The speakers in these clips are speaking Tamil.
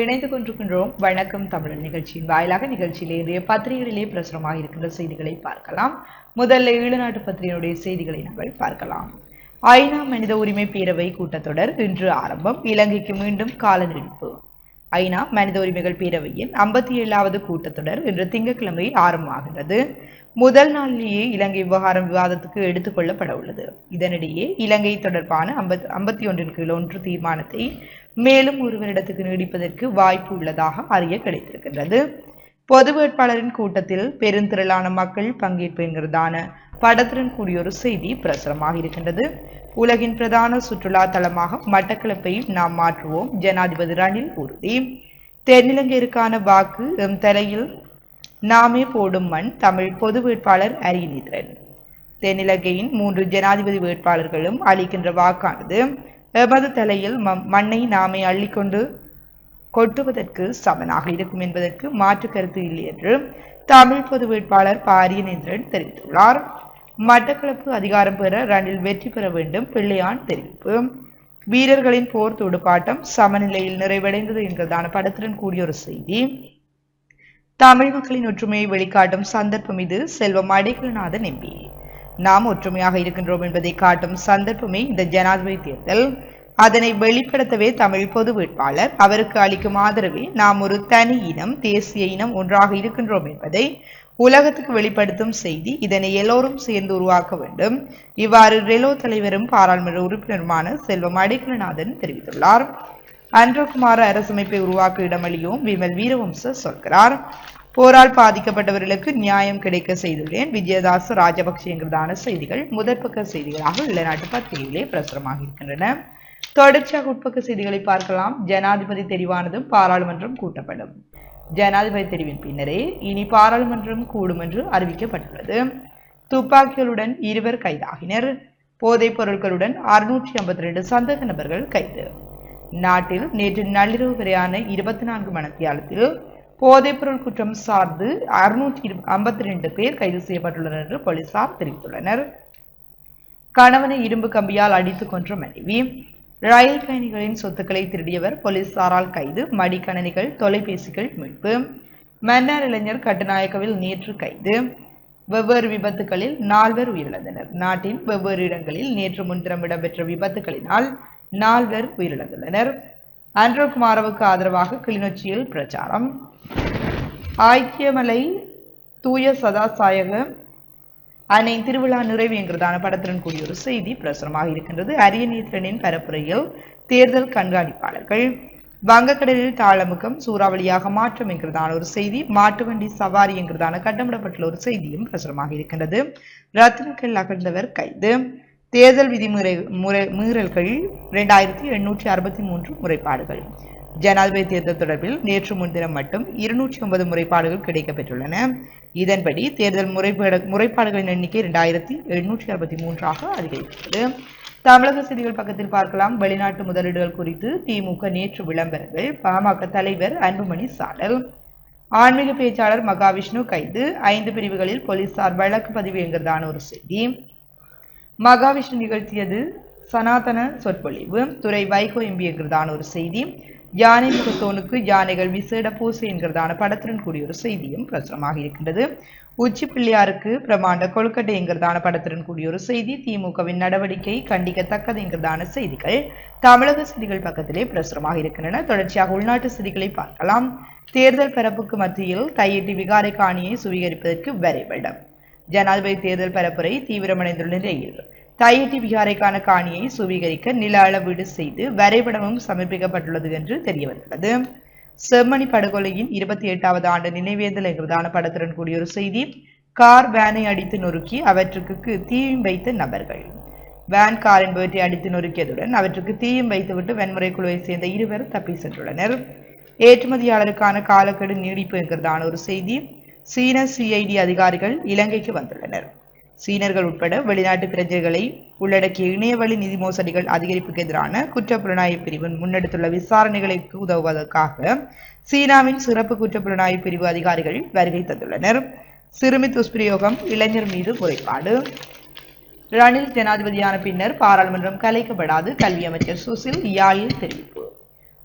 இணைந்து கொண்டிருக்கின்றோம். வணக்கம் தமிழர் நிகழ்ச்சியின் வாயிலாக நிகழ்ச்சியிலே இன்றைய பத்திரிகைகளிலே பிரசுரமாக இருக்கின்ற செய்திகளை பார்க்கலாம். முதல்ல ஈழநாட்டு பத்திரிகையினுடைய செய்திகளை நாங்கள் பார்க்கலாம். ஐநா மனித உரிமை பேரவை கூட்டத்தொடர் இன்று ஆரம்பம். இலங்கைக்கு மீண்டும் கால நீடிப்பு. ஐநா மனித உரிமைகள் பேரவையின் ஐம்பத்தி ஏழாவது கூட்டத்தொடர் இன்று திங்கட்கிழமை ஆரம்பமாகின்றது. முதல் நாளிலேயே இலங்கை விவகாரம் விவாதத்துக்கு எடுத்துக்கொள்ளப்பட உள்ளது. இதனிடையே இலங்கை தொடர்பான ஐம்பத்தி ஒன்றின் கீழ் ஒன்று தீர்மானத்தை மேலும் ஒரு வருடத்துக்கு நீடிப்பதற்கு வாய்ப்பு உள்ளதாக அறிய கிடைத்திருக்கின்றது. பொது வேட்பாளரின் கூட்டத்தில் பெருந்திரளான மக்கள் பங்கேற்பு என்கிறதான படத்துடன் கூடிய ஒரு செய்தி பிரசுரமாக இருக்கின்றது. உலகின் பிரதான சுற்றுலா தலமாக மட்டக்களப்பை நாம் மாற்றுவோம். ஜனாதிபதி ரணில் உறுதி தென்னிலங்கையருக்கான வாக்கு எம் தலையில் நாமே போடும் மண் தமிழ் பொது வேட்பாளர் அரியநீந்திரன் தென்னிலங்கையின் மூன்று ஜனாதிபதி வேட்பாளர்களும் அளிக்கின்ற வாக்கானது எமது தலையில் ம- மண்ணை நாமே அள்ளிக்கொண்டு கொட்டுவதற்கு சமனாக இருக்கும் என்பதற்கு மாற்று கருத்து இல்லை என்று தமிழ் பொது வேட்பாளர் பாரியநேந்திரன் தெரிவித்துள்ளார். மட்டக்களப்பு அதிகாரம் பெற ரனில் வெற்றி பெற வேண்டும் பிள்ளையான் தெரிவிப்பு. வீரர்களின் போர் துடுப்பாட்டம் சமநிலையில் நிறைவடைந்தது என்கிறதான படத்துடன் கூடிய ஒரு செய்தி. தமிழ் மக்களின் ஒற்றுமையை வெளிக்காட்டும் சந்தர்ப்பம் இது. செல்வம் அடைக்கலநாதன் எம்பி. நாம் ஒற்றுமையாக இருக்கின்றோம் என்பதை காட்டும் சந்தர்ப்பமே இந்த ஜனாதிபதி தேர்தல். அதனை வெளிப்படுத்தவே தமிழ் பொது வேட்பாளர் அவருக்கு அளிக்கும் ஆதரவே நாம் ஒரு தனி இனம் தேசிய இனம் ஒன்றாக இருக்கின்றோம் என்பதை உலகத்துக்கு வெளிப்படுத்தும் செய்தி இதனை எல்லோரும் சேர்ந்து உருவாக்க வேண்டும். இவ்வாறு ரெலோ தலைவரும் பாராளுமன்ற உறுப்பினருமான செல்வம் அடைக்கலநாதன் தெரிவித்துள்ளார். அன்றகுமார அரசமைப்பை உருவாக்க இடமளியும் விமல் வீரவம்ச சொல்கிறார். போரால் பாதிக்கப்பட்டவர்களுக்கு நியாயம் கிடைக்க செய்துள்ளேன். விஜயதாச ராஜபக்சேங்கிறதான செய்திகள் முதற்பக்க செய்திகளாக இளநாட்டு பத்திரிகையிலே பிரசுரமாக இருக்கின்றன. தொடர்ச்சியாக உட்பக்க செய்திகளை பார்க்கலாம். ஜனாதிபதி தெரிவானதும் பாராளுமன்றம் கூட்டப்படும். ஜனாதிபதி தெரிவின் பின்னரே இனி பாராளுமன்றம் கூடும் என்று அறிவிக்கப்பட்டுள்ளது. துப்பாக்கிகளுடன் இருவர் கைதாகினர். போதைப் பொருட்களுடன் அறுநூற்றி ஐம்பத்தி ரெண்டு சந்தேக நபர்கள் கைது. நாட்டில் நேற்று நள்ளிரவு வரையான இருபத்தி நான்கு மணத்தியாலத்தில் போதைப்பொருள் குற்றம் சார்ந்து அறுநூற்றி ஐம்பத்தி ரெண்டு பேர் கைது செய்யப்பட்டுள்ளனர் என்று போலீசார் தெரிவித்துள்ளனர். கணவனை இரும்பு கம்பியால் அடித்துக் கொன்ற மனைவி. ரயில் பயணிகளின் சொத்துக்களை திருடியவர் போலீசாரால் கைது. மடிக்கணனிகள் தொலைபேசிகள் மீட்பு. மன்னர் இளைஞர் கட்டுநாயக்கவில் நேற்று கைது. வெவ்வேறு விபத்துகளில் நால்வர் உயிரிழந்தனர். நாட்டின் வெவ்வேறு இடங்களில் நேற்று முன்தினம் இடம்பெற்ற விபத்துகளினால் நால்வர் உயிரிழந்துள்ளனர். அன்றகுமாரவுக்கு ஆதரவாக கிளிநொச்சியில் பிரச்சாரம். ஐக்கியமலை தூய சதாசாயக அன்னை திருவிழா நிறைவு என்கிறதான படத்துடன் கூடிய ஒரு செய்தி பிரசுரமாக இருக்கின்றது. அரியநீத்திரனின் பரப்புரையில் தேர்தல் கண்காணிப்பாளர்கள் வங்கக்கடலில் தாளமுகம் சூறாவளியாக மாற்றம் என்கிறதான ஒரு செய்தி மாட்டுவண்டி சவாரி என்கிறதான கட்டமிடப்பட்டுள்ள ஒரு செய்தியும் பிரசுரமாக இருக்கின்றது. ரத்னக்கல் அகழ்ந்தவர் கைது. தேர்தல் விதிமுறை முறை மீறல்கள் இரண்டாயிரத்தி எண்ணூற்றி அறுபத்தி மூன்று முறைப்பாடுகள். ஜனாதிபதி தேர்தல் தொடர்பில் நேற்று முன்தினம் மட்டும் இருநூற்றி ஒன்பது முறைப்பாடுகள் கிடைக்கப்பெற்றுள்ளன. இதன்படி தேர்தல் முறைப்பாடு முறைப்பாடுகளின் எண்ணிக்கை இரண்டாயிரத்தி எழுநூற்றி அறுபத்தி மூன்றாக அதிகரித்துள்ளது. தமிழக செய்திகள் பக்கத்தில் பார்க்கலாம். வெளிநாட்டு முதலீடுகள் குறித்து திமுக நேற்று விளம்பரங்கள். பாமக தலைவர் அன்புமணி சாடல் ஆன்மீக பேச்சாளர் மகாவிஷ்ணு கைது. ஐந்து பிரிவுகளில் போலீசார் வழக்கு பதிவு என்கிறதான ஒரு செய்தி. மகாவிஷ்ணு நிகழ்த்தியது சனாதன சொற்பொழிவு. துறை வைகோ எம்பி என்கிறதான ஒரு செய்தி. யானை முகத்தோனுக்கு யானைகள் விசேட பூசை என்கிறதான படத்துடன் கூடிய ஒரு செய்தியும் பிரசுரமாக இருக்கின்றது. உச்சி பிள்ளையாருக்கு பிரமாண்ட கொழுக்கட்டை என்கிறதான படத்துடன் கூடிய ஒரு செய்தி திமுகவின் நடவடிக்கை கண்டிக்கத்தக்கது என்கிறதான செய்திகள் தமிழக செய்திகள் பக்கத்திலே பிரசுரமாக இருக்கின்றன. தொடர்ச்சியாக உள்நாட்டு செய்திகளை பார்க்கலாம். தேர்தல் பரப்புக்கு மத்தியில் கையெட்டி விகாரை காணியை சுவீகரிப்பதற்கு வரைபடம். ஜனாதிபதி தேர்தல் பரப்புரை தீவிரமடைந்துள்ள நிலையில் தையிட்டி விகாரைக்கான காணியை சுவீகரிக்க நில அளவீடு செய்து வரைபடமும் சமர்ப்பிக்கப்பட்டுள்ளது என்று தெரியவந்துள்ளது. செம்மணி படுகொலையின் இருபத்தி எட்டாவது ஆண்டு நினைவேந்தல் என்கிறதான படத்துடன் கூடிய ஒரு செய்தி. கார் வேனை அடித்து நொறுக்கி அவற்றுக்கு தீயும் வைத்த நபர்கள். வேன் கார் என்பவற்றை அடித்து நொறுக்கியதுடன் அவற்றுக்கு தீயும் வைத்துவிட்டு வன்முறை குழுவை சேர்ந்த இருவர் தப்பி சென்றுள்ளனர். ஏற்றுமதியாளருக்கான காலக்கெடு நீடிப்பு என்கிறதான ஒரு செய்தி. சீன சிஐடி அதிகாரிகள் இலங்கைக்கு வந்துள்ளனர். சீனர்கள் உட்பட வெளிநாட்டு பிரஜைகளை உள்ளடக்கிய இணையவழி நிதி மோசடிகள் அதிகரிப்புக்கு எதிரான குற்றப்புலனாய்வு பிரிவு முன்னெடுத்துள்ள விசாரணைகளுக்கு உதவுவதற்காக சீனாவின் சிறப்பு குற்றப்புலனாய்வு பிரிவு அதிகாரிகள் வருகை தந்துள்ளனர். சிறுமி துஷ்பிரயோகம் இளைஞர் மீது முறைப்பாடு ரணில் ஜனாதிபதியான பின்னர் பாராளுமன்றம் கலைக்கப்படாது கல்வி அமைச்சர் சுசில் யாழில் தெரிவிப்பு.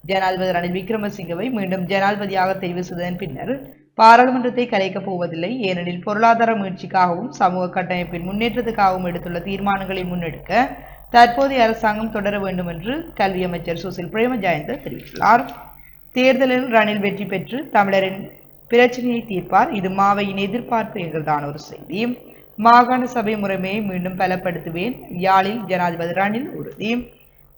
ஜனாதிபதி ரணில் விக்ரமசிங்கவை மீண்டும் ஜனாதிபதியாக தெரிவு செய்ததன் பின்னர் பாராளுமன்றத்தை கலைக்கப் போவதில்லை. ஏனெனில் பொருளாதார முயற்சிக்காகவும் சமூக கட்டமைப்பின் முன்னேற்றத்துக்காகவும் எடுத்துள்ள தீர்மானங்களை முன்னெடுக்க தற்போதைய அரசாங்கம் தொடர வேண்டும் என்று கல்வி அமைச்சர் சுசில் பிரேமஜயந்த தெரிவித்துள்ளார். தேர்தலில் ரணில் வெற்றி பெற்று தமிழரின் பிரச்சனையை தீர்ப்பார். இது மாவையின் எதிர்பார்ப்பு என்கிறதான ஒரு செய்தி. மாகாண சபை முறைமையை மீண்டும் பலப்படுத்துவேன். யாழில் ஜனாதிபதி ரணில் உறுதி.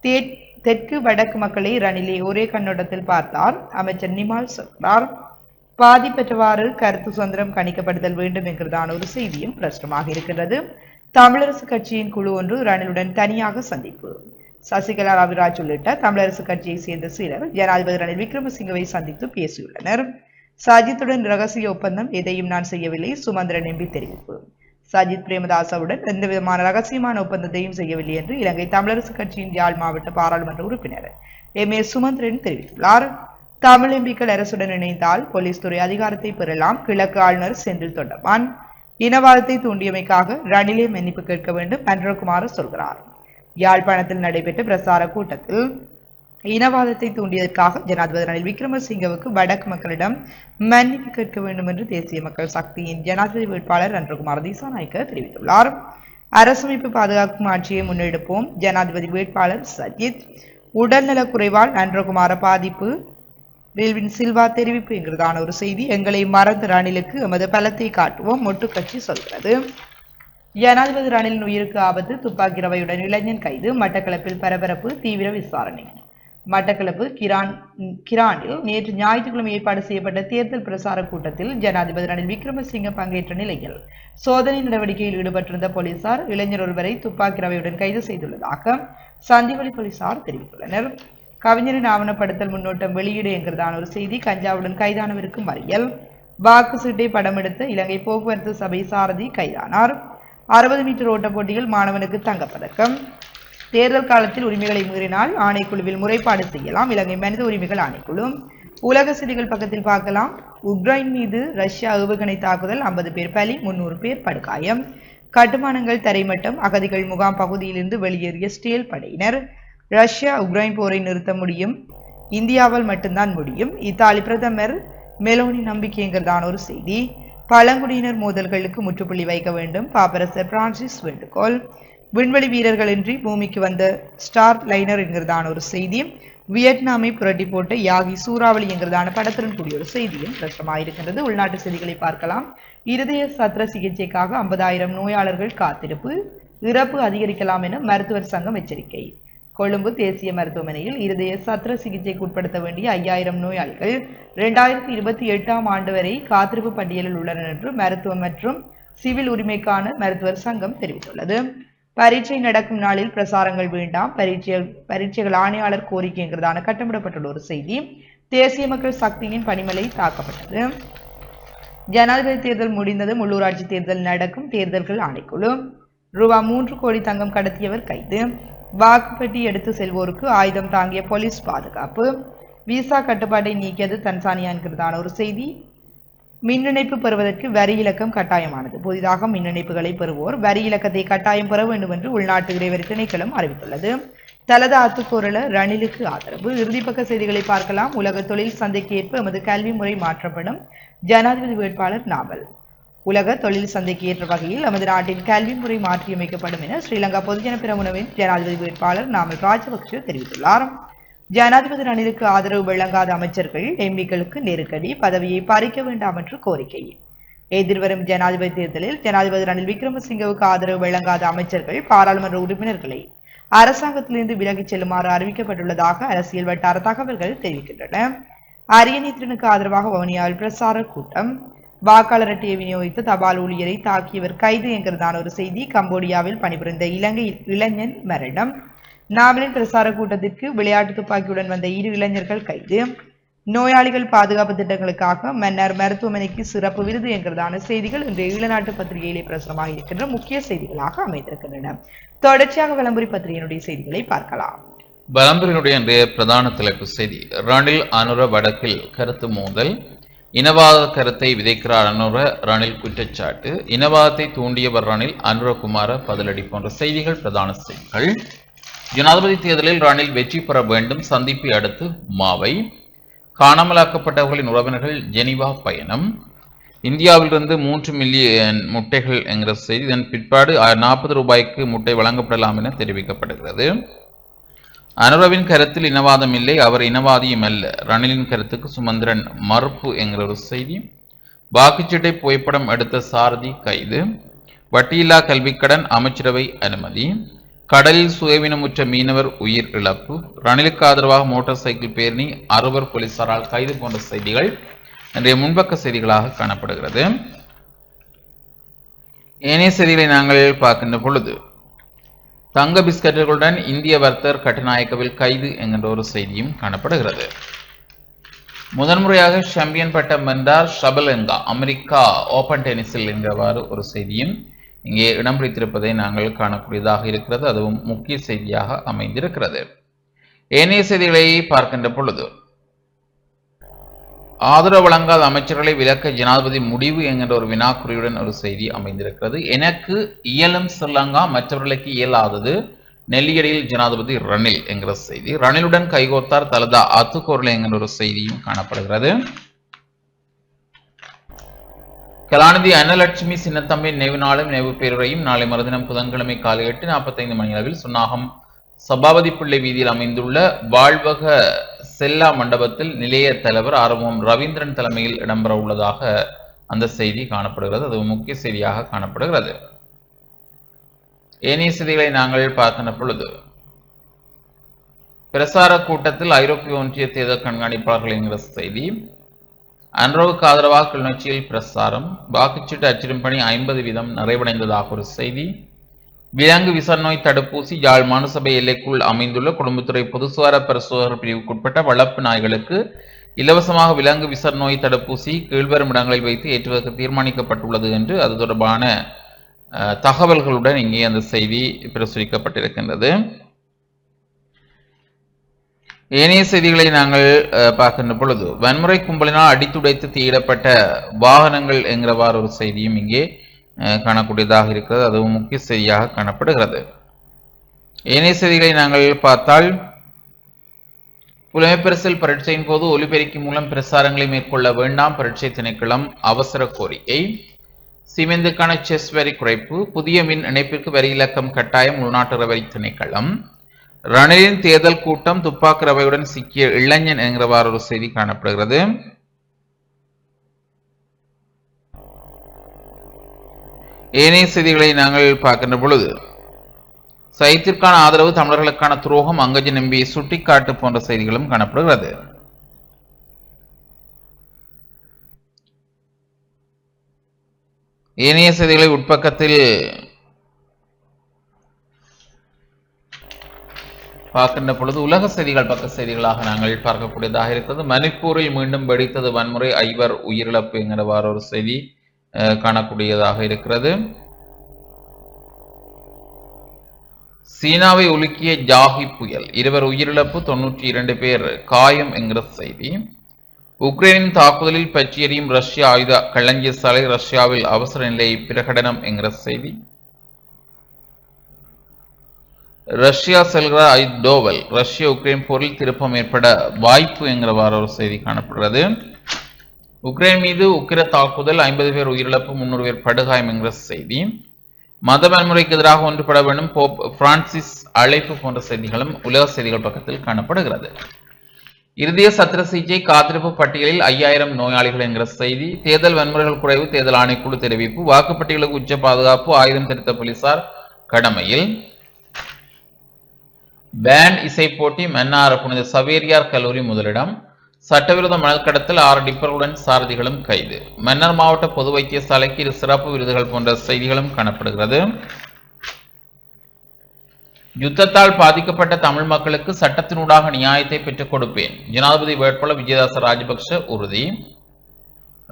தே- தெற்கு வடக்கு மக்களை ரணிலே ஒரே கண்ணோட்டத்தில் பார்த்தார் அமைச்சர் நிமால் சொல்றார் பாதி பெற்றவாறு கருத்து சுதந்திரம் கணிக்கப்படுதல் வேண்டும் என்கிறதான ஒரு செய்தியும் பிரசுரமாக இருக்கின்றது. தமிழரசு கட்சியின் குழு ஒன்று ரணிலுடன் தனியாக சந்திப்பு. சசிகலா ரவிராஜ் உள்ளிட்ட தமிழரசு கட்சியை சேர்ந்த சிலர் ஜனாதிபதி ரணில் விக்ரமசிங்கவை சந்தித்து பேசியுள்ளனர். சஜித்துடன் ரகசிய ஒப்பந்தம் எதையும் நான் செய்யவில்லை சுமந்திரன் எம்பி தெரிவிப்பு. சஜித் பிரேமதாசவுடன் எந்த விதமான ரகசியமான ஒப்பந்தத்தையும் செய்யவில்லை என்று இலங்கை தமிழரசு கட்சியின் யாழ் மாவட்ட பாராளுமன்ற உறுப்பினர் எம் ஏ சுமந்திரன் தெரிவித்துள்ளார். தமிழெம்பிக்கள் அரசுடன் இணைந்தால் போலீஸ் துறை அதிகாரத்தை பெறலாம். கிழக்கு ஆளுநர் செந்தில் தொண்டமான். இனவாதத்தை தூண்டியமைக்காக ரணிலே மன்னிப்பு கேட்க வேண்டும் அன்றகுமார் சொல்கிறார். யாழ்ப்பாணத்தில் நடைபெற்ற பிரசார கூட்டத்தில் இனவாதத்தை தூண்டியதற்காக ஜனாதிபதி ரணில் விக்ரமசிங்கவுக்கு வடக்கு மக்களிடம் மன்னிப்பு கேட்க வேண்டும் என்று தேசிய மக்கள் சக்தியின் ஜனாதிபதி வேட்பாளர் அன்றகுமார் திசாநாயக்க தெரிவித்துள்ளார். அரசமைப்பு பாதுகாக்கும் ஆட்சியை முன்னெடுப்போம். ஜனாதிபதி வேட்பாளர் சஜித். உடல்நலக் குறைவால் அன்றகுமார பாதிப்பு ரில்வின் சில்வா தெரிவிப்பு. என்கிறதான ஒரு செய்தி. எங்களை மறந்து ரணிலுக்கு எமது பலத்தை காட்டுவோம். மொட்டு கட்சி சொல்கிறது. ஜனாதிபதி ரணிலின் உயிருக்கு ஆபத்து. துப்பாக்கி ரவையுடன் இளைஞன் கைது. மட்டக்களப்பில் பரபரப்பு தீவிர விசாரணை. மட்டக்களப்பு கிரான் கிரானில் நேற்று ஞாயிற்றுக்கிழமை ஏற்பாடு செய்யப்பட்ட தேர்தல் பிரசார கூட்டத்தில் ஜனாதிபதி ரணில் விக்ரமசிங்க பங்கேற்ற நிலையில் சோதனை நடவடிக்கையில் ஈடுபட்டிருந்த போலீசார் இளைஞர் ஒருவரை துப்பாக்கி ரவையுடன் கைது செய்துள்ளதாக சந்திவெளி போலீசார் தெரிவித்துள்ளனர். கவிஞரின் ஆவணப்படுத்தல் முன்னோட்டம் வெளியீடு என்கிறதான ஒரு செய்தி. கஞ்சாவுடன் கைதானவருக்கு மறியல் வாக்கு சீட்டை படம் எடுத்த இலங்கை போக்குவரத்து சபை சாரதி கைதானார். அறுபது மீட்டர் ஓட்டப் போட்டியில் மாணவனுக்கு தங்கப்பதக்கம். தேர்தல் காலத்தில் உரிமைகளை மீறினால் ஆணைக்குழுவில் முறைப்பாடு செய்யலாம். இலங்கை மனித உரிமைகள் ஆணைக்குழு. உலக செய்திகள் பக்கத்தில் பார்க்கலாம். உக்ரைன் மீது ரஷ்யா ஏவுகணை தாக்குதல் ஐம்பது பேர் பலி முன்னூறு பேர் படுகாயம். கட்டுமானங்கள் தரைமட்டம் அகதிகள் முகாம் பகுதியிலிருந்து வெளியேறிய ஸ்டேல் படையினர். ரஷ்யா உக்ரைன் போரை நிறுத்த முடியும். இந்தியாவால் மட்டும்தான் முடியும். இத்தாலி பிரதமர் மெலோனி நம்பிக்கைங்கிறதான ஒரு செய்தி. பழங்குடியினர் மோதல்களுக்கு முற்றுப்புள்ளி வைக்க வேண்டும். பாப்பரசர் பிரான்சிஸ் வேண்டுகோள். விண்வெளி வீரர்களின்றி பூமிக்கு வந்த ஸ்டார் லைனர் என்கிறதான ஒரு செய்தியும் வியட்நாமை புரட்டி போட்ட யாகி சூறாவளி என்கிறதான படத்துடன் கூடிய ஒரு செய்தியும் பிரச்சமாயிருக்கின்றது உள்நாட்டு செய்திகளை பார்க்கலாம். இருதய சத்திர சிகிச்சைக்காக ஐம்பதாயிரம் நோயாளர்கள் காத்திருப்பு. இறப்பு அதிகரிக்கலாம் என மருத்துவர் சங்கம் எச்சரிக்கை. கொழும்பு தேசிய மருத்துவமனையில் இருதய சத்திர சிகிச்சைக்கு உட்படுத்த வேண்டிய ஐயாயிரம் நோயாளிகள் இரண்டாயிரத்தி இருபத்தி எட்டாம் ஆண்டு வரை காத்திருப்பு பட்டியலில் உள்ளனர் என்று மருத்துவம் மற்றும் சிவில் உரிமைக்கான மருத்துவர் சங்கம் தெரிவித்துள்ளது. பரீட்சை நடக்கும் நாளில் பிரசாரங்கள் வேண்டாம். பரீட்சை பரீட்சைகள் ஆணையாளர் கோரிக்கைங்கிறதான கட்டமிடப்பட்டுள்ள ஒரு செய்தி தேசிய மக்கள் சக்தியின் பணிமலை தாக்கப்பட்டது. ஜனாதிபதி தேர்தல் முடிந்ததும் உள்ளூராட்சி தேர்தல் நடக்கும். தேர்தல்கள் ஆணைக்குழு. ரூபா மூன்று கோடி தங்கம் கடத்தியவர் கைது. வாக்குப்பெட்டி எடுத்து செல்வோருக்கு ஆயுதம் தாங்கிய போலீஸ் பாதுகாப்பு. விசா கட்டுப்பாட்டை நீக்கியது தன்சானியான்கிறதான ஒரு செய்தி. மின் இணைப்பு பெறுவதற்கு வரி இலக்கம் கட்டாயமானது. புதிதாக மின் இணைப்புகளை பெறுவோர் வரி இலக்கத்தை கட்டாயம் பெற வேண்டும் என்று உள்நாட்டு இறைவர் திணைக்களம் அறிவித்துள்ளது. தலது அத்துக்கோரல ரணிலுக்கு ஆதரவு. இறுதிப்பக்க செய்திகளை பார்க்கலாம். உலக தொழில் சந்தைக்கு ஏற்ப எமது கல்வி முறை மாற்றப்படும். ஜனாதிபதி வேட்பாளர் நாவல். உலக தொழில் சந்தைக்கு ஏற்ற வகையில் நமது நாட்டின் கல்வி முறை மாற்றியமைக்கப்படும் என ஸ்ரீலங்கா பொதுஜன பிரமுனவின் ஜனாதிபதி வேட்பாளர் நாமல் ராஜபக்ஷ தெரிவித்துள்ளார். ஜனாதிபதி ரணிலுக்கு ஆதரவு வழங்காத அமைச்சர்கள் எம்பிக்களுக்கு நெருக்கடி பதவியை பறிக்க வேண்டாம் என்று கோரிக்கை. எதிர்வரும் ஜனாதிபதி தேர்தலில் ஜனாதிபதி ரணில் விக்ரமசிங்கவுக்கு ஆதரவு வழங்காத அமைச்சர்கள் பாராளுமன்ற உறுப்பினர்களை அரசாங்கத்திலிருந்து விலகிச் செல்லுமாறு அறிவிக்கப்பட்டுள்ளதாக அரசியல் வட்டார தகவல்கள் தெரிவிக்கின்றன. அரியநீத்திரனுக்கு ஆதரவாக வவுனியாவில் பிரசார கூட்டம். வாக்காளர் அட்டையை விநியோகித்த தபால் ஊழியரை தாக்கியவர் கைது என்கிறதான ஒரு செய்தி. கம்போடியாவில் பணிபுரிந்த இலங்கை இளைஞன் மரணம். நாவலின் பிரசார கூட்டத்திற்கு விளையாட்டு துப்பாக்கியுடன் வந்த இரு இளைஞர்கள் கைது. நோயாளிகள் பாதுகாப்பு திட்டங்களுக்காக மன்னர் மருத்துவமனைக்கு சிறப்பு விருது என்கிறதான செய்திகள் இன்றைய ஈழநாட்டு பத்திரிகையிலே பிரசுரமாக இருக்கின்ற முக்கிய செய்திகளாக அமைந்திருக்கின்றன. தொடர்ச்சியாக விளம்பரி பத்திரிகையினுடைய செய்திகளை பார்க்கலாம். பலம்பரினுடைய இன்றைய பிரதான தலைப்பு செய்தி. ரணில் அனுர வடக்கில் கருத்து மோதல். இனவாத கருத்தை விதைக்கிறார் அனுர ரணில் குற்றச்சாட்டு. இனவாதத்தை தூண்டியவர் ரணில் அனுரகுமார பதிலடி போன்ற செய்திகள் பிரதான செய்திகள். ஜனாதிபதி தேர்தலில் ரணில் வெற்றி பெற வேண்டும். சந்திப்பை அடுத்து மாவை. காணாமலாக்கப்பட்டவர்களின் உறவினர்கள் ஜெனீவா பயணம். இந்தியாவிலிருந்து மூன்று மில்லியன் முட்டைகள் என்கிற செய்தி இதன் பிற்பாடு நாற்பது ரூபாய்க்கு முட்டை வழங்கப்படலாம் என தெரிவிக்கப்படுகிறது. அனுரவின் கருத்தில் இனவாதம் இல்லை அவர் இனவாதியும் அல்ல. ரணிலின் கருத்துக்கு சுமந்திரன் மறுப்பு என்கிற ஒரு செய்தி. வாக்குச்சீட்டை புகைப்படம் எடுத்த சாரதி கைது. வட்டியில்லா கல்விக்கடன் அமைச்சரவை அனுமதி. கடலில் சுயவினமுற்ற மீனவர் உயிர் இழப்பு. ரணிலுக்கு ஆதரவாக மோட்டார் சைக்கிள் பேரணி அறுவர் போலீசாரால் கைது போன்ற செய்திகள் இன்றைய முன்பக்க செய்திகளாக காணப்படுகிறது. ஏனைய செய்திகளை நாங்கள் பார்க்கின்ற பொழுது தங்க பிஸ்கட்டுகளுடன் இந்திய வர்த்தர் கட்டுநாயக்கவில் கைது என்கின்ற ஒரு செய்தியும் காணப்படுகிறது. முதன்முறையாக சாம்பியன் பட்டம் வென்றார் ஷபலங்கா அமெரிக்கா ஓபன் டென்னிஸில் என்கிறவாறு ஒரு செய்தியும் இங்கே இடம் பிடித்திருப்பதை நாங்கள் காணக்கூடியதாக இருக்கிறது. அதுவும் முக்கிய செய்தியாக அமைந்திருக்கிறது. ஏனைய செய்திகளை பார்க்கின்ற பொழுது ஆதரவு வழங்காத அமைச்சர்களை விலக்க ஜனாதிபதி முடிவு என்கின்ற ஒரு வினாக்குறியுடன் ஒரு செய்தி அமைந்திருக்கிறது. எனக்கு இயலும் ஸ்ரீலங்கா மற்றவர்களுக்கு இயலாதது நெல்லியடியில் ஜனாதிபதி ரணில் என்கிற செய்தி. ரணிலுடன் கைகோத்தார் தலதா அத்துக்கோர்ல என்கிற ஒரு செய்தியும் காணப்படுகிறது. கலாநிதி அன்னலட்சுமி சின்னத்தம்பி நினைவு நாளும் நினைவு பேருரையும் நாளை மறுதினம் புதன்கிழமை காலை எட்டு நாற்பத்தைந்து மணி அளவில் சுன்னாகம் சபாபதி பிள்ளை வீதியில் அமைந்துள்ள வாழ்வக செல்லா மண்டபத்தில் நிலைய தலைவர் ஆர்வம் ரவீந்திரன் தலைமையில் இடம்பெற உள்ளதாக அந்த செய்தி காணப்படுகிறது. அது முக்கிய செய்தியாக காணப்படுகிறது. ஏனைய செய்திகளை நாங்கள் பார்க்கின்ற பொழுது பிரசார கூட்டத்தில் ஐரோப்பிய ஒன்றிய தேர்தல் கண்காணிப்பாளர்கள் என்கிற செய்தி அன்றவுக்கு ஆதரவாக கிளிநொச்சியில் பிரசாரம் வாக்குச்சீட்டு அச்சிடும் பணி ஐம்பது வீதம் நிறைவடைந்ததாக ஒரு செய்தி விலங்கு விசநோய் தடுப்பூசி யாழ் மாநசபை எல்லைக்குள் அமைந்துள்ள குடும்பத்துறை பொதுசுவார பரிசோதனை பிரிவுக்குட்பட்ட வளர்ப்பு நாய்களுக்கு இலவசமாக விலங்கு விசநோய் தடுப்பூசி கீழ்வரும் இடங்களில் வைத்து ஏற்றுவதற்கு தீர்மானிக்கப்பட்டுள்ளது என்று அது தொடர்பான அஹ், தகவல்களுடன் இங்கே அந்த செய்தி பிரசுரிக்கப்பட்டிருக்கின்றது. ஏனைய செய்திகளை நாங்கள் அஹ், பார்க்கின்ற பொழுது வன்முறை கும்பலினால் அடித்துடைத்து தீயிடப்பட்ட வாகனங்கள் என்கிறவாறு ஒரு செய்தியும் இங்கே காணக்கூடியதாக இருக்கிறது. அதுவும் முக்கிய செய்தியாக காணப்படுகிறது. ஏனைய செய்திகளை நாங்கள் பார்த்தால் புலமைப்பரிசில் பரீட்சையின் போது ஒலிபெருக்கி மூலம் பிரசாரங்களை மேற்கொள்ள வேண்டாம். பரீட்சை திணைக்களம் அவசர கோரிக்கை. சிமெந்துக்கான செஸ் வரி குறைப்பு. புதிய மின் இணைப்பிற்கு வரி இலக்கம் கட்டாயம். உள்நாட்டு ரவரி திணைக்களம். ரணிலின் தேர்தல் கூட்டம் துப்பாக்கி ரவையுடன் சிக்கிய இளைஞன் என்கிறவாறு ஒரு செய்தி காணப்படுகிறது. ஏனைய செய்திகளை நாங்கள் பார்க்கின்ற பொழுது சைத்திற்கான ஆதரவு தமிழர்களுக்கான துரோகம் அங்கஜி நம்பி சுட்டிக்காட்டு போன்ற செய்திகளும் காணப்படுகிறது. ஏனைய செய்திகளை உட்பக்கத்தில் பார்க்கின்ற பொழுது உலக செய்திகள் பக்க செய்திகளாக நாங்கள் பார்க்கக்கூடியதாக இருக்கிறது மணிப்பூரில் மீண்டும் வெடித்தது வன்முறை ஐவர் உயிரிழப்பு என்கிறவாறு ஒரு செய்தி. காணக்கூடியதாக இருக்கிறது. சீனாவை உலுக்கிய ஜாகி புயல். இருவர் உயிரிழப்பு தொன்னூற்றி இரண்டு பேர் காயம் என்கிற செய்தி. உக்ரைனின் தாக்குதலில் பற்றி ரஷ்ய ஆயுத களஞ்சிய சாலை ரஷ்யாவில் அவசர நிலை பிரகடனம் என்கிற செய்தி. ரஷ்யா செல்கிற ஐடோவல் ரஷ்ய உக்ரைன் போரில் திருப்பம் ஏற்பட வாய்ப்பு என்கிறவாறு ஒரு செய்தி காணப்படுகிறது. உக்ரைன் மீது உக்கிர தாக்குதல் ஐம்பது பேர் உயிரிழப்பு முன்னூறு பேர் படுகாயம் என்கிற செய்தி. மத வன்முறைக்கு எதிராக ஒன்றுபட வேண்டும் போப் பிரான்சிஸ் அழைப்பு போன்ற செய்திகளும் உலக செய்திகள் பக்கத்தில் காணப்படுகிறது. இறுதிய சத்திர சிகிச்சை காத்திருப்பு பட்டியலில் ஐயாயிரம் நோயாளிகள் என்கிற செய்தி. தேர்தல் வன்முறைகள் குறைவு தேர்தல் ஆணைக்குழு தெரிவிப்பு வாக்குப்பட்டியலுக்கு உச்ச பாதுகாப்பு ஆயுதம் திருத்த போலீசார் கடமையில். பேண்ட் இசை போட்டி மன்னார் புனித சவேரியார் கல்லூரி முதலிடம். சட்டவிரோத மணல் கடத்தல் ஆறு டிப்பர்களுடன் சாரதிகளும் கைது. மன்னர் மாவட்ட பொது வைத்தியசாலைக்கு இரு சிறப்பு விருதுகள் போன்ற செய்திகளும் காணப்படுகிறது. யுத்தத்தால் பாதிக்கப்பட்ட தமிழ் மக்களுக்கு சட்டத்தினூடாக நியாயத்தை பெற்றுக் கொடுப்பேன். ஜனாதிபதி வேட்பாளர் விஜயதாச ராஜபக்ஷ உறுதி.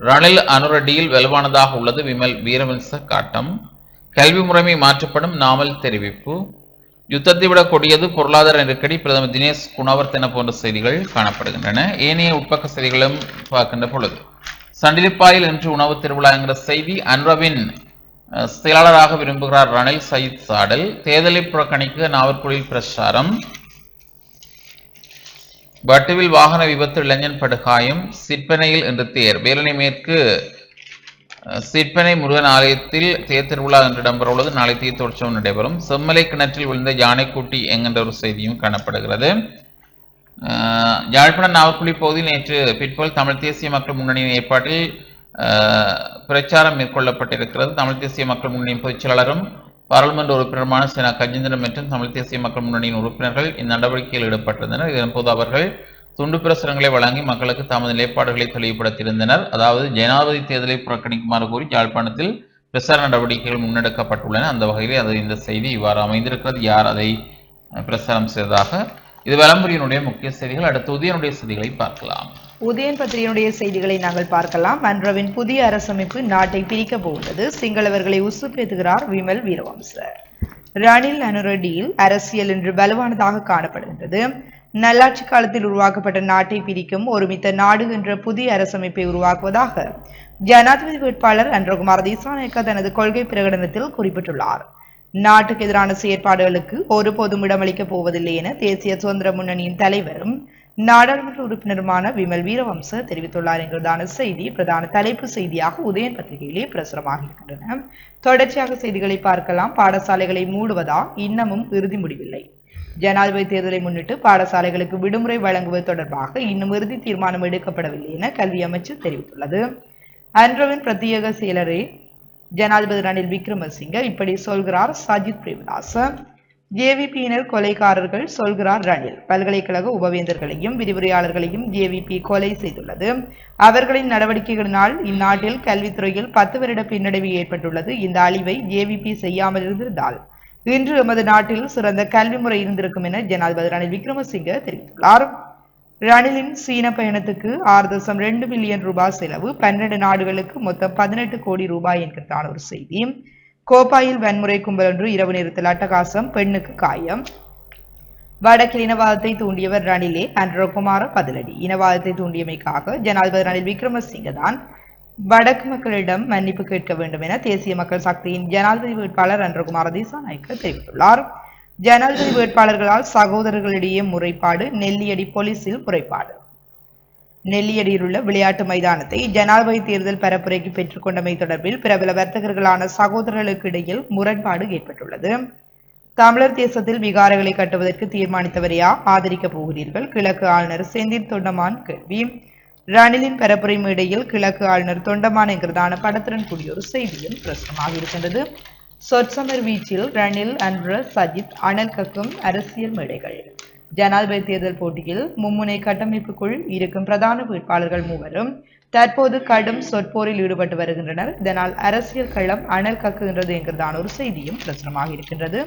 ரணில் அனுரடியில் வலுவானதாக உள்ளது விமல் வீரவன்ச காட்டம். கல்வி முறைமை மாற்றப்படும் நாமல் தெரிவிப்பு. யுத்தத்தை விட கொடியது பொருளாதார நெருக்கடி. பிரதமர் தினேஷ் குணவர்த்தன போன்ற செய்திகள் காணப்படுகின்றன. ஏனைய உட்பக்க செய்திகளும் பார்க்கின்ற பொழுது சண்டிலிப்பாயில் இன்று உணவு திருவிழா என்கிற செய்தி அன்ரவின் செயலாளராக விரும்புகிறார் ரணில் சயித் சாடல். தேர்தலை புறக்கணிக்க நாவற்குழியில் பிரச்சாரம். வட்டுவில் வாகன விபத்து இளைஞன் படுகாயம். சிற்பனையில் இன்று தேர். வேலனை மேற்கு சிற்பனை முருகன் ஆலயத்தில் தேர் என்று இடம்பெறவுள்ளது. நாளை தீர்த்தோற்சவம் நடைபெறும். செம்மலை கிணற்றில் விழுந்த யானைக்குட்டி என்கின்ற ஒரு செய்தியும் காணப்படுகிறது. யாழ்ப்பாணம் நாவக்குழி பகுதியில் நேற்று பிற்பகல் தமிழ் தேசிய மக்கள் முன்னணியின் ஏற்பாட்டில் பிரச்சாரம் மேற்கொள்ளப்பட்டிருக்கிறது. தமிழ் தேசிய மக்கள் முன்னணியின் பொதுச் செயலாளரும் பாராளுமன்ற உறுப்பினருமான சேனா கஜேந்திரன் மற்றும் தமிழ் தேசிய மக்கள் முன்னணியின் உறுப்பினர்கள் இந்த நடவடிக்கையில் ஈடுபட்டிருந்தனர் இதன்போது அவர்கள் துண்டு பிரசுரங்களை வழங்கி மக்களுக்கு தமது நிலைப்பாடுகளை தெளிவுபடுத்தியிருந்தனர். அதாவது ஜனாதிபதி தேர்தலை புறக்கணிக்குமாறு கூறி யாழ்ப்பாணத்தில் பிரசார நடவடிக்கைகள் முன்னெடுக்கப்பட்டுள்ளன. அந்த வகையில் அது இந்த செய்தி இவ்வாறு அமைந்திருக்கிறது. யார் அதை பிரசாரம் செய்ததாக? இது வலம்புரியினுடைய முக்கிய செய்திகள். அடுத்து உதயனுடைய செய்திகளை பார்க்கலாம். உதயன் பத்திரிகையினுடைய செய்திகளை நாங்கள் பார்க்கலாம். மன்றவின் புதிய அரசமைப்பு நாட்டை பிரிக்க போகிறது. சிங்களவர்களை உசுப்பேத்துகிறார் விமல் வீரவம்சர். ரணில் அனுரடியில் அரசியல் இன்று வலுவானதாக காணப்படுகின்றது. நல்லாட்சி காலத்தில் உருவாக்கப்பட்ட நாட்டை பிரிக்கும் ஒருமித்த நாடு என்ற புதிய அரசமைப்பை உருவாக்குவதாக ஜனாதிபதி வேட்பாளர் அன்றகுமார் திசாநாயக்க தனது கொள்கை பிரகடனத்தில் குறிப்பிட்டுள்ளார். நாட்டுக்கு எதிரான செயற்பாடுகளுக்கு ஒருபோதும் இடமளிக்கப் போவதில்லை என தேசிய சுதந்திர முன்னணியின் தலைவரும் நாடாளுமன்ற உறுப்பினருமான விமல் வீரவம்ச தெரிவித்துள்ளார் என்கிறதான செய்தி பிரதான தலைப்பு செய்தியாக உதயன் பத்திரிகையிலே பிரசுரமாக இருக்கின்றன. தொடர்ச்சியாக செய்திகளை பார்க்கலாம். பாடசாலைகளை மூடுவதா இன்னமும் இறுதி முடிவில்லை. ஜனாதிபதி தேர்தலை முன்னிட்டு பாடசாலைகளுக்கு விடுமுறை வழங்குவது தொடர்பாக இன்னும் இறுதி தீர்மானம் எடுக்கப்படவில்லை என கல்வி அமைச்சர் தெரிவித்துள்ளது. அன்றவின் பிரத்யேக செயலரே ஜனாதிபதி ரணில் விக்ரமசிங்க இப்படி சொல்கிறார் சஜித் பிரேமதாச. ஜேவிபியினர் கொலைகாரர்கள் சொல்கிறார் ரணில். பல்கலைக்கழக உபவேந்தர்களையும் விரிவுரையாளர்களையும் ஜேவிபி கொலை செய்துள்ளது. அவர்களின் நடவடிக்கைகளினால் இந்நாட்டில் கல்வித்துறையில் பத்து வருட பின்னடைவு ஏற்பட்டுள்ளது. இந்த அழிவை ஜேவிபி செய்யாமல் இருந்திருந்தால் இன்று எமது நாட்டில் சிறந்த கல்வி முறை இருந்திருக்கும் என ஜனாதிபதி ரணில் விக்ரமசிங்க தெரிவித்துள்ளார். ரணிலின் சீன பயணத்துக்கு ஆறு தசம் ரெண்டு மில்லியன் ரூபாய் செலவு பன்னெண்டு நாடுகளுக்கு மொத்தம் பதினெட்டு கோடி ரூபாய் என்கிறதான ஒரு செய்தி. கோப்பாயில் வன்முறை கும்பல் ஒன்று இரவு நேரத்தில் அட்டகாசம் பெண்ணுக்கு காயம். வடக்கில் இனவாதத்தை தூண்டியவர் ரணிலே அன்றகுமார பதிலடி. இனவாதத்தை தூண்டியமைக்காக ஜனாதிபதி ரணில் விக்ரமசிங்க தான் வடக்கு மக்களிடம் மன்னிப்பு கேட்க வேண்டும் என தேசிய மக்கள் சக்தியின் ஜனாதிபதி வேட்பாளர் அன்றகுமார் திசாநாயக்க தெரிவித்துள்ளார். ஜனாதிபதி வேட்பாளர்களால் சகோதரர்களிடையே முறைப்பாடு நெல்லியடி போலீசில் முறைப்பாடு நெல்லியடியில் உள்ள விளையாட்டு மைதானத்தை ஜனாதிபதி தேர்தல் பரப்புரைக்கு பெற்றுக்கொண்டமை தொடர்பில் பிரபல வர்த்தகர்களான சகோதரர்களுக்கு இடையில் முரண்பாடு ஏற்பட்டுள்ளது. தமிழர் தேசத்தில் விகாரங்களை கட்டுவதற்கு தீர்மானித்தவரையா? ஆதரிக்கப் போகிறீர்கள்? கிழக்கு ஆளுநர் செந்தில் தொண்டமான் கேள்வி. ரணிலின் பரப்புரை மேடையில் கிழக்கு ஆளுநர் தொண்டமான் என்கிறதான படத்துடன் கூடிய ஒரு செய்தியும் பிரசுரமாக இருக்கின்றது. சொற்சமர் வீச்சில் ரணில் அன்ற சஜித் அனல் கக்கும் அரசியல் மேடைகள். ஜனாதிபதி தேர்தல் போட்டியில் மும்முனை கட்டமைப்புக்குள் இருக்கும் பிரதான வேட்பாளர்கள் மூவரும் தற்போது கடும் சொற்போரில் ஈடுபட்டு வருகின்றனர். இதனால் அரசியல் களம் அனல் கக்குகின்றது என்கிறதான ஒரு செய்தியும் பிரசுரமாக இருக்கின்றது.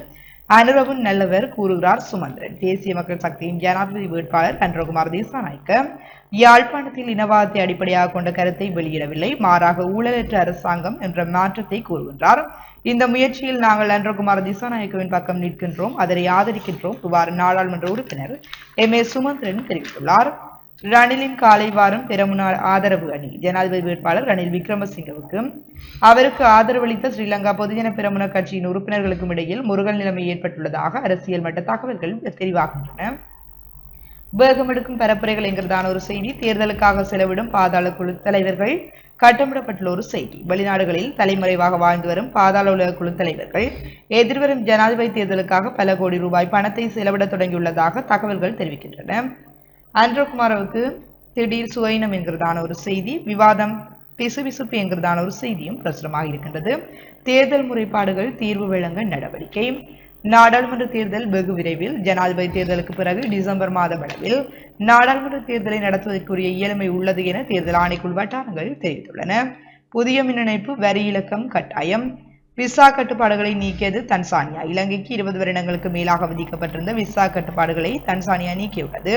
அனுரவன் நல்லவர் கூறுகிறார் சுமந்திரன். தேசிய மக்கள் சக்தியின் ஜனாதிபதி வேட்பாளர் அன்றகுமார் தேசாநாயக்க. யாழ்ப்பாணத்தில் இனவாதத்தை அடிப்படையாக கொண்ட கருத்தை வெளியிடவில்லை. மாறாக ஊழலற்ற அரசாங்கம் என்ற மாற்றத்தை கூறுகின்றார். இந்த முயற்சியில் நாங்கள் நன்றகுமார் திசாநாயக்கவின் பக்கம் நிற்கின்றோம். அதனை ஆதரிக்கின்றோம். இவ்வாறு நாடாளுமன்ற உறுப்பினர் எம். ஏ. சுமந்திரன் தெரிவித்துள்ளார். ரணிலின் காலை வாரம் பெருமுனாள் ஆதரவு அணி ஜனாதிபதி வேட்பாளர் ரணில் விக்ரமசிங்கவுக்கும் அவருக்கு ஆதரவளித்த ஸ்ரீலங்கா பொதுஜன பெரமுன கட்சியின் உறுப்பினர்களுக்கும் இடையில் முருகல் நிலைமை ஏற்பட்டுள்ளதாக அரசியல் மட்ட தகவல்கள் தெரிவாகின்றன வேகமெடுக்கும் பரப்புரைகள் என்கிறதான ஒரு செய்தி. தேர்தலுக்காக செலவிடும் பாதாள குழு தலைவர்கள் கட்டமிடப்பட்டுள்ள ஒரு செய்தி. வெளிநாடுகளில் தலைமறைவாக வாழ்ந்து வரும் பாதாள உலக குழு தலைவர்கள் எதிர்வரும் ஜனாதிபதி தேர்தலுக்காக பல கோடி ரூபாய் பணத்தை செலவிட தொடங்கியுள்ளதாக தகவல்கள் தெரிவிக்கின்றன. அன்றகுமாரவுக்கு திடீர் சுவைனம் என்கிறதான ஒரு செய்தி. விவாதம் பிசுபிசுப்பு என்கிறதான ஒரு செய்தியும் பிரசுரமாக இருக்கின்றது. தேர்தல் முறைப்பாடுகள் தீர்வு வழங்க நடவடிக்கை. நாடாளுமன்ற தேர்தல் வெகு விரைவில் ஜனாதிபதி தேர்தலுக்கு பிறகு டிசம்பர் மாத அளவில் நாடாளுமன்ற தேர்தலை நடத்துவதற்குரிய இயலுமை உள்ளது என தேர்தல் ஆணைக்குழு வட்டாரங்கள் தெரிவித்துள்ளன. புதிய மின் இணைப்பு வரி இலக்கம் கட்டாயம். விசா கட்டுப்பாடுகளை நீக்கியது தன்சானியா. இலங்கைக்கு இருபது வருடங்களுக்கு மேலாக விதிக்கப்பட்டிருந்த விசா கட்டுப்பாடுகளை தன்சானியா நீக்கியுள்ளது.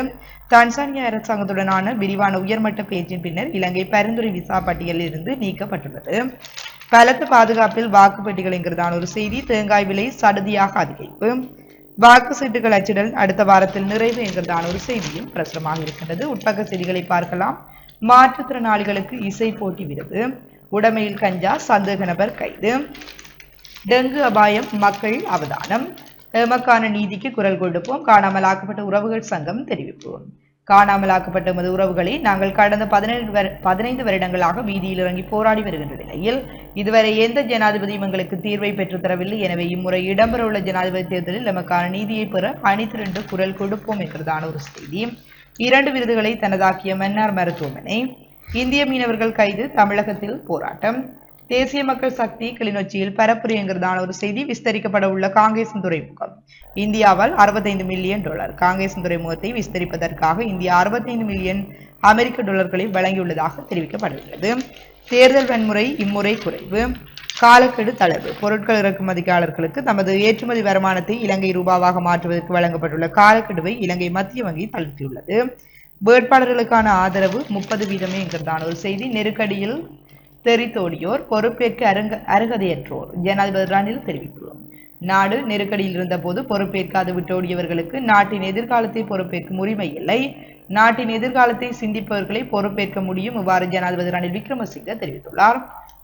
தன்சானியா அரசாங்கத்துடனான விரிவான உயர்மட்ட பேச்சின் பின்னர் இலங்கை பரிந்துரை விசா பட்டியலில் இருந்து நீக்கப்பட்டுள்ளது. பலத்த பாதுகாப்பில் வாக்குப்பெட்டிகள் என்கிறதான ஒரு செய்தி. தேங்காய் விலை சடுதியாக அதிகரிப்பு. வாக்கு சீட்டுகள் அச்சிடல் அடுத்த வாரத்தில் நிறைவு என்கிறதான ஒரு செய்தியும் பிரசுரமாக இருக்கின்றது. உட்பக்க செய்திகளை பார்க்கலாம். மாற்றுத்திறனாளிகளுக்கு இசை போட்டி விருது. உடமையில் கஞ்சா சந்தேக நபர் கைது. டெங்கு அபாயம் மக்கள் அவதானம். எமக்கான நீதிக்கு குரல் கொடுப்போம். காணாமல் ஆக்கப்பட்ட உறவுகள் சங்கம் தெரிவிப்போம். காணாமலாக்கப்பட்ட எமது உறவுகளை நாங்கள் கடந்த பதினைந்து வரு- பதினைந்து வருடங்களாக வீதியில் இறங்கி போராடி வருகின்ற நிலையில் இதுவரை எந்த ஜனாதிபதியும் எங்களுக்கு தீர்வை பெற்றுத்தரவில்லை எனவே இம்முறை இடம்பெறவுள்ள ஜனாதிபதி தேர்தலில் நமக்கான நீதியை பெற அணிதிரண்டு குரல் கொடுப்போம் என்றதான ஒரு செய்தி. இரண்டு விருதுகளை தனதாக்கிய மன்னார் மருத்துவமனை இந்திய மீனவர்கள் கைது தமிழகத்தில் போராட்டம். தேசிய மக்கள் சக்தி கிளிநொச்சியில் பரப்புரைங்கிறதான ஒரு செய்தி விஸ்தரிக்கப்பட உள்ள காங்கேசன் துறைமுகம். இந்தியாவால் 65 மில்லியன் டாலர். காங்கேசன் துறைமுகத்தை விஸ்தரிப்பதற்காக இந்தியா 65 மில்லியன் அமெரிக்க டாலர்களை வழங்கியுள்ளதாக தெரிவிக்கப்படுகிறது. தேர்தல் வன்முறை இம்முறை குறைவு. காலக்கெடு தளர்வு. பொருட்கள் இறக்குமதியாளர்களுக்கு தமது ஏற்றுமதி வருமானத்தை இலங்கை ரூபாவாக மாற்றுவதற்கு வழங்கப்பட்டுள்ள காலக்கெடுவை இலங்கை மத்திய வங்கி தளர்த்தியுள்ளது. வேட்பாளர்களுக்கான ஆதரவு முப்பது வீதமே என்கிறதான ஒரு செய்தி. நெருக்கடியில் தெரித்தோடியோர் பொறுப்பேற்க அருங்க அருகதையற்றோர். ஜனாதிபதி ரணில் தெரிவித்துள்ளார் நாடு நெருக்கடியில் இருந்தபோது பொறுப்பேற்காது விட்டோடியவர்களுக்கு நாட்டின் எதிர்காலத்தை பொறுப்பேற்கும் உரிமை இல்லை. நாட்டின் எதிர்காலத்தை சிந்திப்பவர்களை பொறுப்பேற்க முடியும் இவ்வாறு ஜனாதிபதி ரணில் விக்ரமசிங்க தெரிவித்துள்ளார்.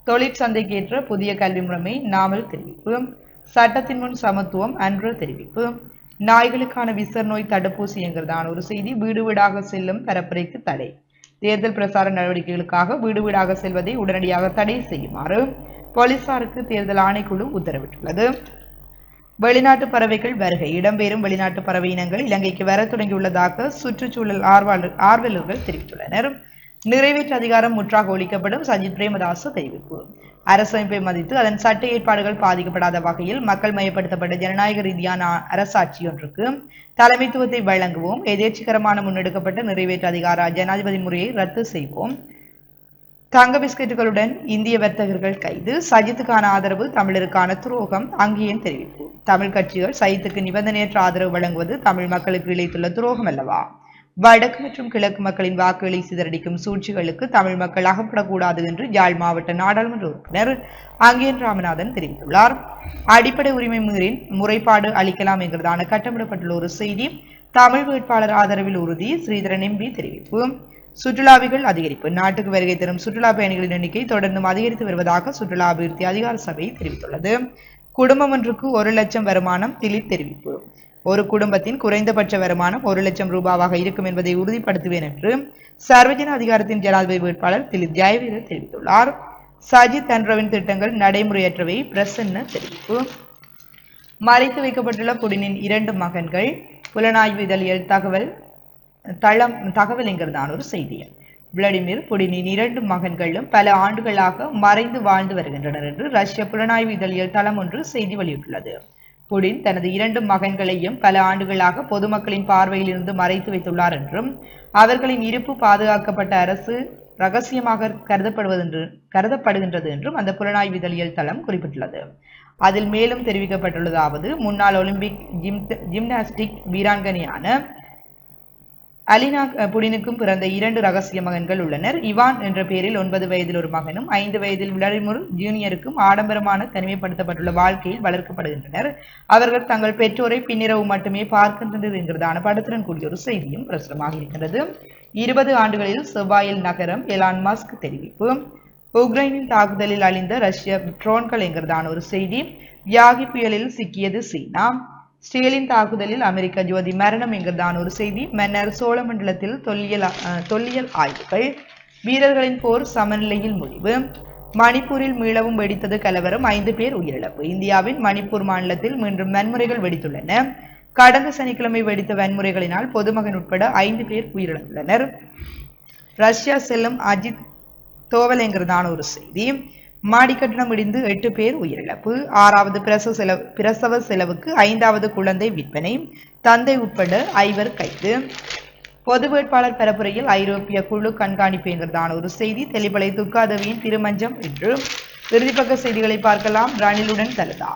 தொழிற்சந்தைக்கேற்ற புதிய கல்வி முறைமை நாமல் தெரிவிப்பு. சட்டத்தின் முன் சமத்துவம் அன்று தெரிவிப்பு. நாய்களுக்கான விசர் நோய் தடுப்பூசி என்கிறதான ஒரு செய்தி வீடு வீடாக செல்லும் பரப்புரைக்கு தடை. தேர்தல் பிரசார நடவடிக்கைகளுக்காக வீடு வீடாக செல்வதை உடனடியாக தடை செய்யுமாறு போலீசாருக்கு தேர்தல் ஆணைக்குழு உத்தரவிட்டுள்ளது. வெளிநாட்டு பறவைகள் வருகை. இடம்பெறும் வெளிநாட்டு பறவை இனங்கள் இலங்கைக்கு வர தொடங்கியுள்ளதாக சுற்றுச்சூழல் ஆர்வலர் ஆர்வலர்கள் தெரிவித்துள்ளனர். நிறைவேற்று அதிகாரம் முற்றாக ஒழிக்கப்படும் சஜித் பிரேமதாச தெரிவிப்பு. அரசமைப்பை மதித்து அதன் சட்ட ஏற்பாடுகள் பாதிக்கப்படாத வகையில் மக்கள் மயப்படுத்தப்பட்ட ஜனநாயக ரீதியான அரசாட்சி ஒன்றுக்கு தலைமைத்துவத்தை வழங்குவோம். எதேச்சிகரமான முன்னெடுக்கப்பட்ட நிறைவேற்று அதிகார ஜனாதிபதி முறையை ரத்து செய்வோம். தங்க பிஸ்கெட்டுகளுடன் இந்திய வர்த்தகர்கள் கைது. சஜித்துக்கான ஆதரவு தமிழருக்கான துரோகம் அங்கேயும் தெரிவிப்பு. தமிழ் கட்சிகள் சஜித்துக்கு நிபந்தனையற்ற ஆதரவு வழங்குவது தமிழ் மக்களுக்கு இழைத்துள்ள துரோகம் அல்லவா? வடக்கு மற்றும் கிழக்கு மக்களின் வாக்குகளை சிதறடிக்கும் சூழ்ச்சிகளுக்கு தமிழ் மக்கள் அகப்படக்கூடாது என்று யாழ் மாவட்ட நாடாளுமன்ற உறுப்பினர் அங்கேன் ராமநாதன் தெரிவித்துள்ளார். அடிப்படை உரிமை மீறின் முறைப்பாடு அளிக்கலாம் என்கிறதான கட்டமிடப்பட்டுள்ள ஒரு செய்தி தமிழ் வேட்பாளர் ஆதரவில் உறுதி ஸ்ரீதரன் எம்பி தெரிவிப்பு. சுற்றுலாவிகள் அதிகரிப்பு. நாட்டுக்கு வருகை தரும் சுற்றுலா பயணிகளின் எண்ணிக்கை தொடர்ந்தும் அதிகரித்து வருவதாக சுற்றுலா அபிவிருத்தி அதிகார சபை தெரிவித்துள்ளது. குடும்பம் ஒன்றுக்கு ஒரு லட்சம் வருமானம் திலீப் தெரிவிப்பு. ஒரு குடும்பத்தின் குறைந்தபட்ச வருமானம் ஒரு லட்சம் ரூபாவாக இருக்கும் என்பதை உறுதிப்படுத்துவேன் என்று சர்வஜன அதிகாரத்தின் ஜனாதிபதி வேட்பாளர் திரு ஜெயவீரர் தெரிவித்துள்ளார். சஜித் அன்றவின் திட்டங்கள் நடைமுறையற்றவை. பிரசன்ன தெரிவிப்பு. மறைத்து வைக்கப்பட்டுள்ள புடினின் இரண்டு மகன்கள் புலனாய்வு இதழியல் தகவல் தளம் தகவல் என்கிறதான ஒரு செய்தி. விளாடிமிர் புடினின் இரண்டு மகன்களும் பல ஆண்டுகளாக மறைந்து வாழ்ந்து வருகின்றனர் என்று ரஷ்ய புலனாய்வு இதழியல் தளம் ஒன்று செய்தி வெளியிட்டுள்ளது. புடின் தனது இரண்டு மகன்களையும் பல ஆண்டுகளாக பொதுமக்களின் பார்வையில் இருந்து மறைத்து வைத்துள்ளார் என்றும் அவர்களின் இருப்பு பாதுகாக்கப்பட்ட அரசு ரகசியமாக கருதப்படுவதென்று கருதப்படுகின்றது என்றும் அந்த புலனாய்வு இதழியல் தளம் குறிப்பிட்டுள்ளது. அதில் மேலும் தெரிவிக்கப்பட்டுள்ளதாவது முன்னாள் ஒலிம்பிக் ஜிம் ஜிம்னாஸ்டிக் வீராங்கனையான அலினா புடினுக்கும் பிறந்த இரண்டு ரகசிய மகன்கள் உள்ளனர். இவான் என்ற பெயரில் ஒன்பது வயதில் ஒரு மகனும் ஐந்து வயதில் விளாடிமிர் ஜூனியருக்கும் ஆடம்பரமான தனிமைப்படுத்தப்பட்டுள்ள வாழ்க்கையில் வளர்க்கப்படுகின்றனர். அவர்கள் தங்கள் பெற்றோரை பின்னிரவு மட்டுமே பார்க்கின்றனர் என்கிறதான படத்துடன் கூடிய ஒரு செய்தியும் பிரசுரமாக இருக்கிறது இருபது ஆண்டுகளில் செவ்வாயில் நகரம் எலான் மாஸ்க் தெரிவிப்பு. உக்ரைனின் தாக்குதலில் அழிந்த ரஷ்ய ட்ரோன்கள் என்கிறதான ஒரு செய்தி. யாகி புயலில் சிக்கியது சீனா. ஸ்டேலின் தாக்குதலில் அமெரிக்க ஜோதி மரணம் என்கிறதான் ஒரு செய்தி. மன்னர் சோழமண்டலத்தில் தொல்லியல் தொல்லியல் ஆய்வுகள். வீரர்களின் போர் சமநிலையில் முடிவு. மணிப்பூரில் மீளவும் வெடித்தது கலவரம். ஐந்து பேர் உயிரிழப்பு. இந்தியாவின் மணிப்பூர் மாநிலத்தில் மீண்டும் வன்முறைகள் வெடித்துள்ளன. கடந்த சனிக்கிழமை வெடித்த வன்முறைகளினால் பொதுமகன் உட்பட ஐந்து பேர் உயிரிழந்துள்ளனர். ரஷ்யா செல்லும் அஜித் தோவல் என்கிறதான ஒரு செய்தி. மாடி கட்டணம் இடிந்து எட்டு பேர் உயிரிழப்பு. ஆறாவது பிரசவ செலவு பிரசவ செலவுக்கு ஐந்தாவது குழந்தை விற்பனை. தந்தை உட்பட ஐவர் கைது. பொது வேட்பாளர் பரப்புரையில் ஐரோப்பிய குழு கண்காணிப்புங்கிறதான ஒரு செய்தி. தெளிவலை துக்காதவியின் திருமஞ்சம் என்று இறுதிப்பக்க செய்திகளை பார்க்கலாம். ரணிலுடன் தலதா.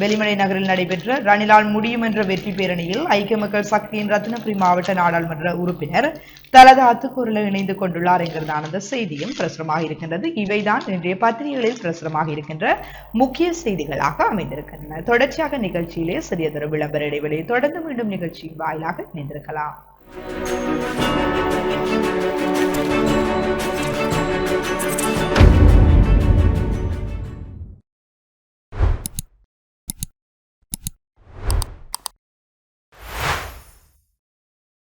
வெளிமலை நகரில் நடைபெற்ற ரணிலால் முடியும் என்ற வெற்றி பேரணியில் ஐக்கிய மக்கள் சக்தியின் ரத்னபுரி மாவட்ட நாடாளுமன்ற உறுப்பினர் தலது அத்துக்கூரில் இணைந்து கொண்டுள்ளார் என்கிறதான செய்தியும் பிரசுரமாக இருக்கின்றது. இவைதான் இன்றைய பத்திரிகைகளில் பிரசுரமாக இருக்கின்ற முக்கிய செய்திகளாக அமைந்திருக்கின்றன. தொடர்ச்சியாக நிகழ்ச்சியிலே சிறியதொரு விளம்பர இடைவெளியை தொடர்ந்து மீண்டும் நிகழ்ச்சியின் வாயிலாக இணைந்திருக்கலாம்.